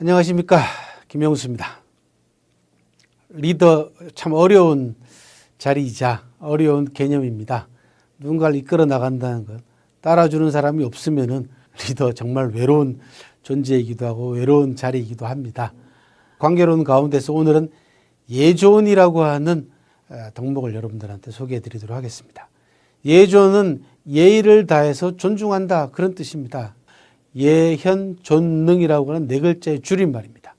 안녕하십니까. 김영수입니다. 리더 참 어려운 자리이자 어려운 개념입니다. 누군가를 이끌어 나간다는 것. 따라주는 사람이 없으면은 리더 정말 외로운 존재이기도 하고 외로운 자리이기도 합니다. 관계론 가운데서 오늘은 예존이라고 하는 어, 덕목을 여러분들한테 소개해 드리도록 하겠습니다. 예존은 예의를 다해서 존중한다 그런 뜻입니다. 예현 존능이라고 하는 네 글자의 줄임말입니다.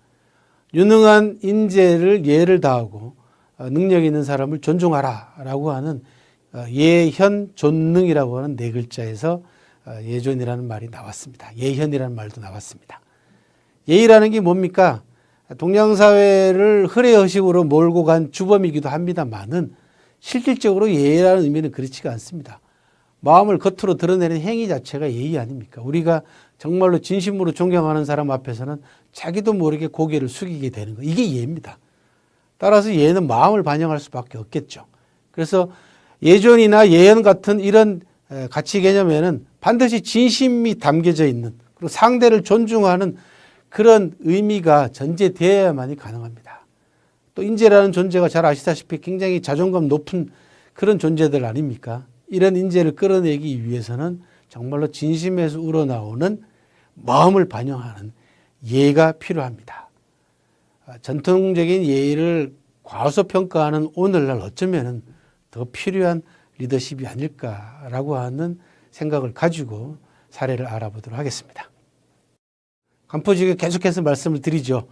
유능한 인재를 예를 다하고 어, 능력 있는 사람을 존중하라라고 하는 어, 예현 존능이라고 하는 네 글자에서 어, 예존이라는 말이 나왔습니다. 예현이라는 말도 나왔습니다. 예의라는 게 뭡니까? 동양 사회를 흐레 허식으로 몰고 간 주범이기도 합니다만은 실질적으로 예의라는 의미는 그렇지가 않습니다. 마음을 겉으로 드러내는 행위 자체가 예의 아닙니까? 우리가 정말로 진심으로 존경하는 사람 앞에서는 자기도 모르게 고개를 숙이게 되는 거. 이게 예입니다. 따라서 예는 마음을 반영할 수밖에 없겠죠. 그래서 예존이나 예언 같은 이런 에, 가치 개념에는 반드시 진심이 담겨져 있는 그리고 상대를 존중하는 그런 의미가 전제되어야만이 가능합니다. 또 인재라는 존재가 잘 아시다시피 굉장히 자존감 높은 그런 존재들 아닙니까? 이런 인재를 끌어내기 위해서는 정말로 진심에서 우러나오는 마음을 반영하는 예가 필요합니다. 아, 전통적인 예의를 과소 평가하는 오늘날 어쩌면은 더 필요한 리더십이 아닐까라고 하는 생각을 가지고 사례를 알아보도록 하겠습니다. 간포지게 계속해서 말씀을 드리죠.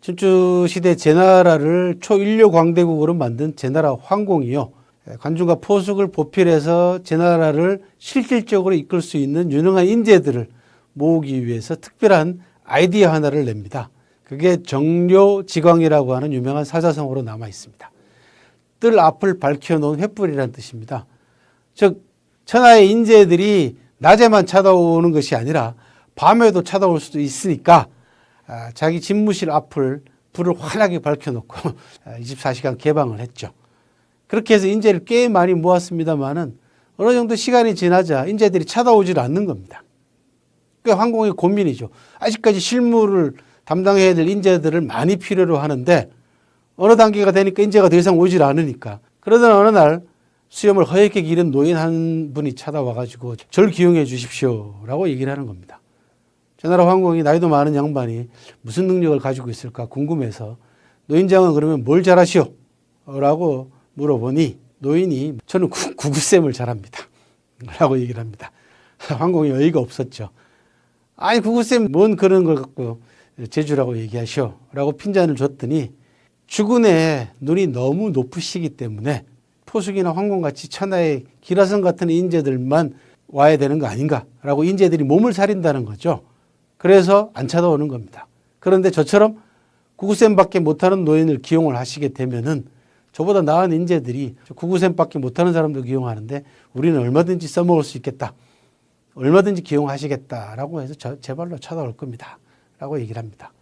춘추 시대 제나라를 초인류 광대국으로 만든 제나라 황공이요. 관중과 포숙을 보필해서 제 나라를 실질적으로 이끌 수 있는 유능한 인재들을 모으기 위해서 특별한 아이디어 하나를 냅니다. 그게 정료지광이라고 하는 유명한 사자성어로 남아 있습니다. 뜰 앞을 밝혀놓은 횃불이라는 뜻입니다. 즉 천하의 인재들이 낮에만 찾아오는 것이 아니라 밤에도 찾아올 수도 있으니까 아, 자기 집무실 앞을 불을 환하게 밝혀놓고 24시간 개방을 했죠. 그렇게 해서 인재를 꽤 많이 모았습니다만은 어느 정도 시간이 지나자 인재들이 찾아오질 않는 겁니다. 그 항공의 고민이죠. 아직까지 실무를 담당해야 될 인재들을 많이 필요로 하는데 어느 단계가 되니까 인재가 더 이상 오질 않으니까 그러던 어느 날 수염을 허옇게 기른 노인 한 분이 찾아와가지고 절 기용해 주십시오라고 얘기를 하는 겁니다. 제나라 황공이 나이도 많은 양반이 무슨 능력을 가지고 있을까 궁금해서 노인장은 그러면 뭘 잘하시오? 라고 물어보니 노인이 저는 구, 구구쌤을 잘합니다. 라고 얘기를 합니다. 황공이 어이가 없었죠. 아니 구구쌤 뭔 그런 걸 갖고 제주라고 얘기하시오. 라고 핀잔을 줬더니 주군의 눈이 너무 높으시기 때문에 포숙이나 황공같이 천하의 기라성 같은 인재들만 와야 되는 거 아닌가라고 인재들이 몸을 사린다는 거죠. 그래서 안 찾아오는 겁니다. 그런데 저처럼 구구쌤밖에 못하는 노인을 기용을 하시게 되면은 저보다 나은 인재들이 구구쌤밖에 못하는 사람도 기용하는데 우리는 얼마든지 써먹을 수 있겠다. 얼마든지 기용하시겠다라고 해서 저, 제 발로 찾아올 겁니다. 라고 얘기를 합니다.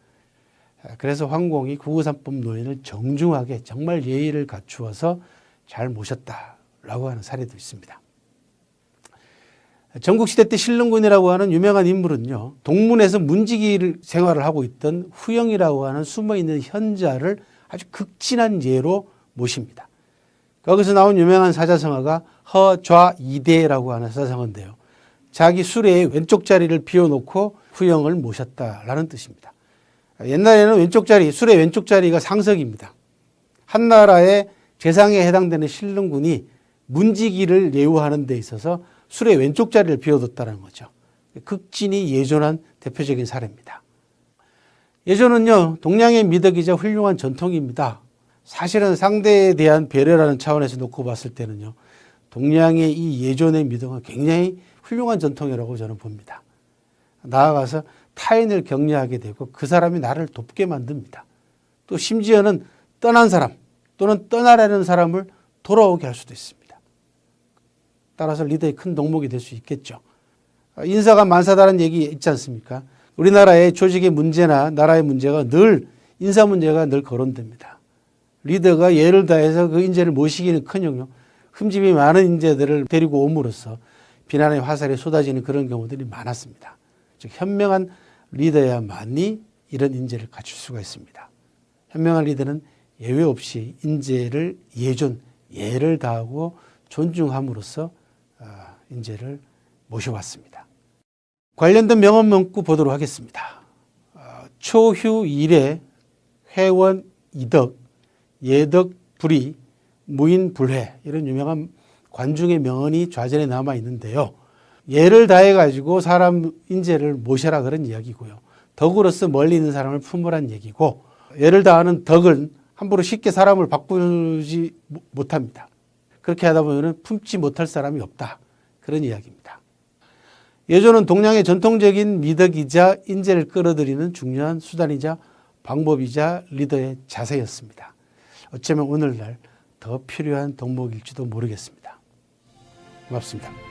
그래서 황공이 구구산법 노인을 정중하게 정말 예의를 갖추어서 잘 모셨다라고 하는 사례도 있습니다. 전국시대 때 신릉군이라고 하는 유명한 인물은요, 동문에서 문지기 생활을 하고 있던 후영이라고 하는 숨어있는 현자를 아주 극진한 예로 모십니다. 거기서 나온 유명한 사자성어가 허좌이대라고 하는 사자성어인데요. 자기 수레의 왼쪽 자리를 비워놓고 후영을 모셨다라는 뜻입니다. 옛날에는 왼쪽 자리, 수레 왼쪽 자리가 상석입니다. 한 나라의 재상에 해당되는 신릉군이 문지기를 예우하는 데 있어서 술의 왼쪽 자리를 비워뒀다는 거죠. 극진히 예존한 대표적인 사례입니다. 예존은요, 동양의 미덕이자 훌륭한 전통입니다. 사실은 상대에 대한 배려라는 차원에서 놓고 봤을 때는요, 동양의 이 예존의 미덕은 굉장히 훌륭한 전통이라고 저는 봅니다. 나아가서 타인을 격려하게 되고 그 사람이 나를 돕게 만듭니다. 또 심지어는 떠난 사람 또는 떠나려는 사람을 돌아오게 할 수도 있습니다. 따라서 리더의 큰 덕목이 될 수 있겠죠. 인사가 만사다라는 얘기 있지 않습니까? 우리나라의 조직의 문제나 나라의 문제가 늘 인사 문제가 늘 거론됩니다. 리더가 예를 다해서 그 인재를 모시기는 커녕 흠집이 많은 인재들을 데리고 옴으로써 비난의 화살이 쏟아지는 그런 경우들이 많았습니다. 즉 현명한 리더야만이 이런 인재를 갖출 수가 있습니다. 현명한 리더는 예외 없이 인재를 예존, 예를 다하고 존중함으로써 아, 인재를 모셔왔습니다. 관련된 명언 문구 보도록 하겠습니다. 어, 초휴 일에 회원 이덕, 예덕 불이, 무인 불회 이런 유명한 관중의 명언이 좌전에 남아 있는데요. 예를 다해 가지고 사람 인재를 모셔라 그런 이야기고요. 덕으로서 멀리 있는 사람을 품으란 얘기고 예를 다하는 덕은 함부로 쉽게 사람을 바꾸지 못합니다. 그렇게 하다 보면 품지 못할 사람이 없다. 그런 이야기입니다. 예조는 동양의 전통적인 미덕이자 인재를 끌어들이는 중요한 수단이자 방법이자 리더의 자세였습니다. 어쩌면 오늘날 더 필요한 덕목일지도 모르겠습니다. 고맙습니다.